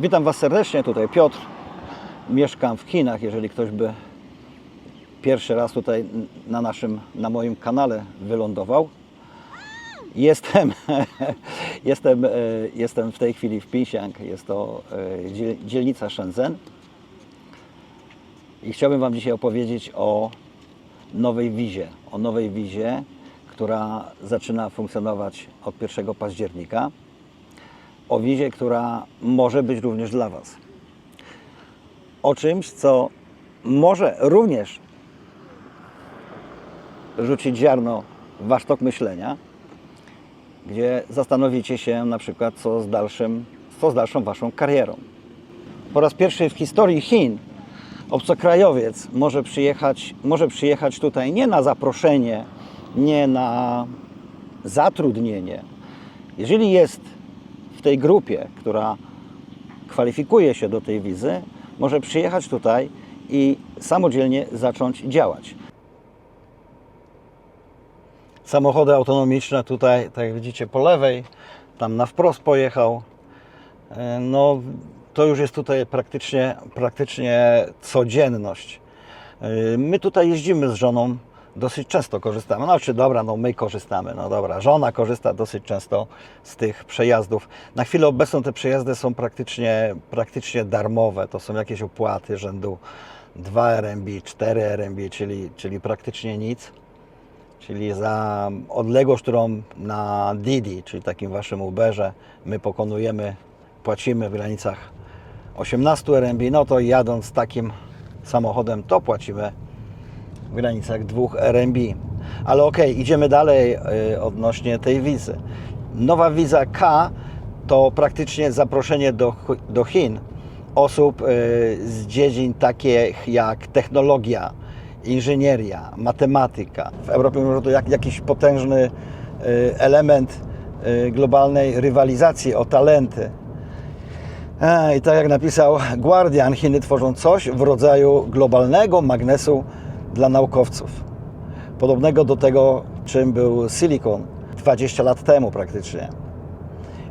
Witam Was serdecznie, tutaj Piotr. Mieszkam w Chinach, jeżeli ktoś by pierwszy raz tutaj na naszym, na moim kanale wylądował. Jestem, jestem, e, jestem w tej chwili w Pinxiang, jest to e, dziel- dzielnica Shenzhen. I chciałbym Wam dzisiaj opowiedzieć o nowej wizie, o nowej wizie, która zaczyna funkcjonować od 1 października o wizie, która może być również dla Was. O czymś, co może również rzucić ziarno w Wasz tok myślenia, gdzie zastanowicie się na przykład, co z, dalszym, co z dalszą Waszą karierą. Po raz pierwszy w historii Chin obcokrajowiec może przyjechać, może przyjechać tutaj nie na zaproszenie, nie na zatrudnienie. Jeżeli jest tej grupie, która kwalifikuje się do tej wizy, może przyjechać tutaj i samodzielnie zacząć działać. Samochody autonomiczne tutaj, tak jak widzicie po lewej, tam na wprost pojechał. E, No, to już jest tutaj praktycznie, praktycznie codzienność. E, My tutaj jeździmy z żoną, dosyć często korzystamy. Znaczy, dobra, no my korzystamy, no dobra, żona korzysta dosyć często z tych przejazdów. Na chwilę obecną te przejazdy są praktycznie, praktycznie darmowe. To są jakieś opłaty rzędu 2 RMB, 4 RMB, czyli, czyli praktycznie nic. Czyli za odległość, którą na Didi, czyli takim waszym Uberze, my pokonujemy, płacimy w granicach 18 RMB, no to jadąc takim samochodem, to płacimy w granicach 2 RMB. Ale okej, idziemy dalej y, odnośnie tej wizy. Nowa wiza K to praktycznie zaproszenie do, do Chin osób y, z dziedzin takich jak technologia, inżynieria, matematyka. W Europie może to jak, jakiś potężny y, element globalnej rywalizacji o talenty. A, I tak jak napisał Guardian, Chiny tworzą coś w rodzaju globalnego magnesu dla naukowców. Podobnego do tego, czym był Silicon 20 lat temu praktycznie.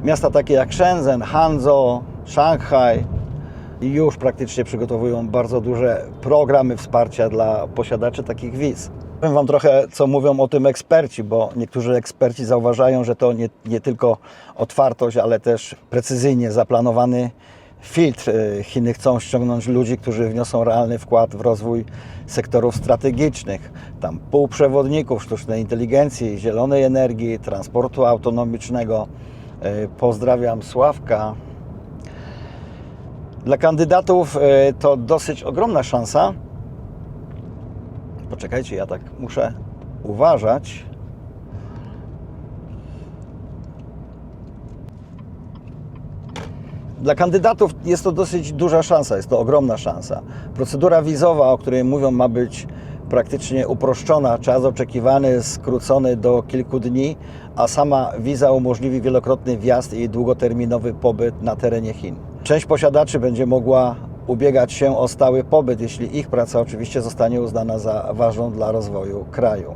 Miasta takie jak Shenzhen, Hangzhou, Szanghaj już praktycznie przygotowują bardzo duże programy wsparcia dla posiadaczy takich wiz. Powiem Wam trochę, co mówią o tym eksperci, bo niektórzy eksperci zauważają, że to nie, nie tylko otwartość, ale też precyzyjnie zaplanowany filtr. Y, Chiny chcą ściągnąć ludzi, którzy wniosą realny wkład w rozwój sektorów strategicznych, tam półprzewodników, sztucznej inteligencji, zielonej energii, transportu autonomicznego. Y, Pozdrawiam Sławka. Dla kandydatów y, to dosyć ogromna szansa. Poczekajcie, ja tak muszę uważać. Dla kandydatów jest to dosyć duża szansa, jest to ogromna szansa. Procedura wizowa, o której mówią, ma być praktycznie uproszczona. Czas oczekiwany skrócony do kilku dni, a sama wiza umożliwi wielokrotny wjazd i długoterminowy pobyt na terenie Chin. Część posiadaczy będzie mogła ubiegać się o stały pobyt, jeśli ich praca oczywiście zostanie uznana za ważną dla rozwoju kraju.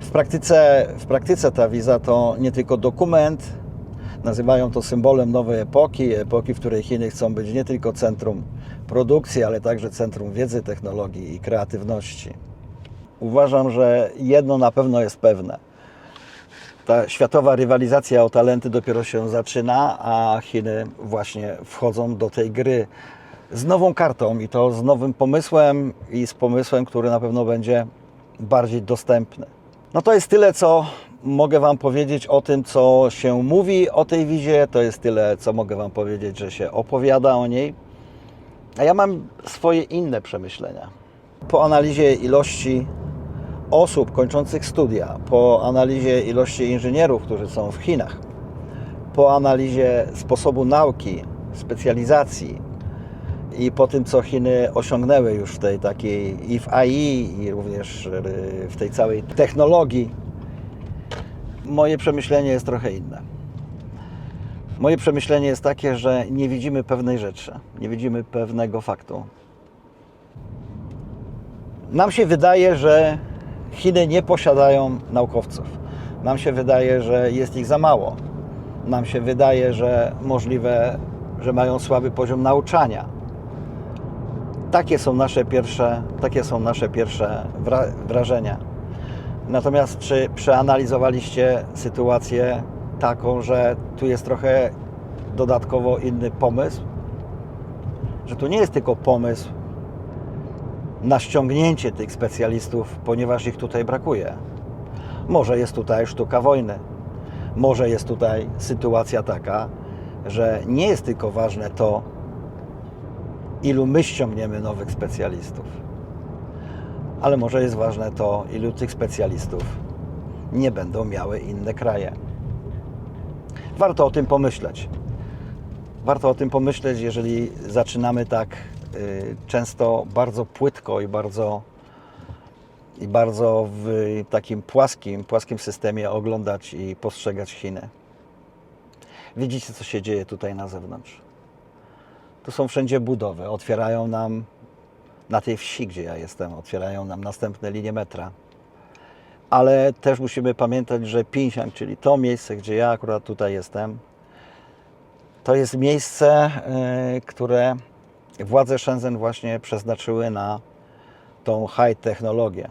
W praktyce, w praktyce ta wiza to nie tylko dokument, nazywają to symbolem nowej epoki, epoki, w której Chiny chcą być nie tylko centrum produkcji, ale także centrum wiedzy, technologii i kreatywności. Uważam, że jedno na pewno jest pewne. Ta światowa rywalizacja o talenty dopiero się zaczyna, a Chiny właśnie wchodzą do tej gry z nową kartą i to z nowym pomysłem i z pomysłem, który na pewno będzie bardziej dostępny. No to jest tyle, co mogę Wam powiedzieć o tym, co się mówi o tej wizie. To jest tyle, co mogę Wam powiedzieć, że się opowiada o niej. A ja mam swoje inne przemyślenia. Po analizie ilości osób kończących studia, po analizie ilości inżynierów, którzy są w Chinach, po analizie sposobu nauki, specjalizacji i po tym, co Chiny osiągnęły już w tej takiej i w AI, i również y, w tej całej technologii, moje przemyślenie jest trochę inne. Moje przemyślenie jest takie, że nie widzimy pewnej rzeczy, nie widzimy pewnego faktu. Nam się wydaje, że Chiny nie posiadają naukowców. Nam się wydaje, że jest ich za mało. Nam się wydaje, że możliwe że mają słaby poziom nauczania. Takie są nasze pierwsze, takie są nasze pierwsze wra- wrażenia. Natomiast czy przeanalizowaliście sytuację taką, że tu jest trochę dodatkowo inny pomysł? Że tu nie jest tylko pomysł na ściągnięcie tych specjalistów, ponieważ ich tutaj brakuje. Może jest tutaj sztuka wojny. Może jest tutaj sytuacja taka, że nie jest tylko ważne to, ilu my ściągniemy nowych specjalistów, ale może jest ważne to, ilu tych specjalistów nie będą miały inne kraje. Warto o tym pomyśleć. Warto o tym pomyśleć, jeżeli zaczynamy tak y, często bardzo płytko i bardzo, i bardzo w takim płaskim, płaskim systemie oglądać i postrzegać Chiny. Widzicie, co się dzieje tutaj na zewnątrz. Tu są wszędzie budowy. Otwierają nam na tej wsi, gdzie ja jestem, otwierają nam następne linie metra. Ale też musimy pamiętać, że Pińsiang, czyli to miejsce, gdzie ja akurat tutaj jestem, to jest miejsce, y, które władze Shenzhen właśnie przeznaczyły na tą high technologię.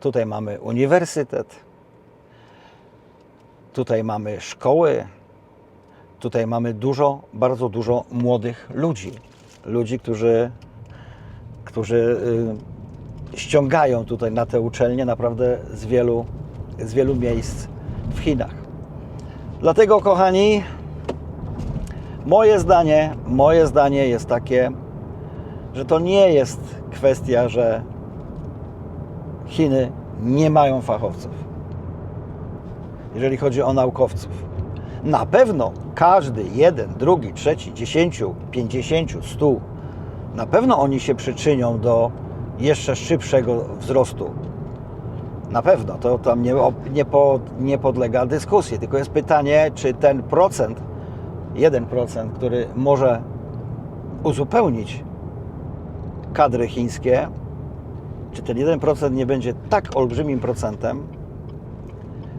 Tutaj mamy uniwersytet, tutaj mamy szkoły, tutaj mamy dużo, bardzo dużo młodych ludzi. Ludzi, którzy, którzy y, ściągają tutaj na te uczelnie naprawdę z wielu, z wielu miejsc w Chinach. Dlatego, kochani, moje zdanie, moje zdanie jest takie, że to nie jest kwestia, że Chiny nie mają fachowców. Jeżeli chodzi o naukowców. Na pewno każdy, jeden, drugi, trzeci, dziesięciu, pięćdziesięciu, stu, na pewno oni się przyczynią do jeszcze szybszego wzrostu. Na pewno, to tam nie, nie, po, nie podlega dyskusji, tylko jest pytanie, czy ten procent, 1%, który może uzupełnić kadry chińskie, czy ten 1% nie będzie tak olbrzymim procentem,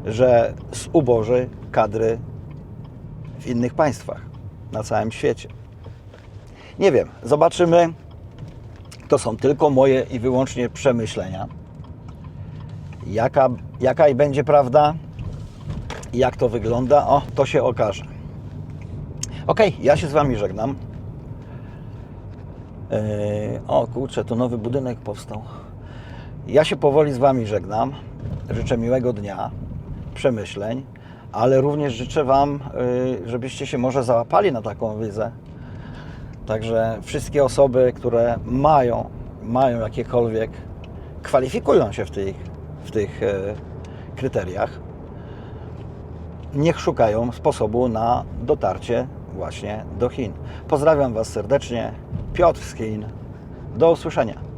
że zuboży kadry w innych państwach na całym świecie. Nie wiem, zobaczymy. To są tylko moje i wyłącznie przemyślenia. Jaka, jaka i będzie prawda, jak to wygląda, o, to się okaże. Ok, ja się z Wami żegnam. Yy, o kurczę, tu nowy budynek powstał. Ja się powoli z Wami żegnam. Życzę miłego dnia, przemyśleń, ale również życzę Wam, yy, żebyście się może załapali na taką wizę. Także wszystkie osoby, które mają, mają jakiekolwiek, kwalifikują się w tych, w tych yy, kryteriach, niech szukają sposobu na dotarcie właśnie do Chin. Pozdrawiam Was serdecznie. Piotr z Chin. Do usłyszenia.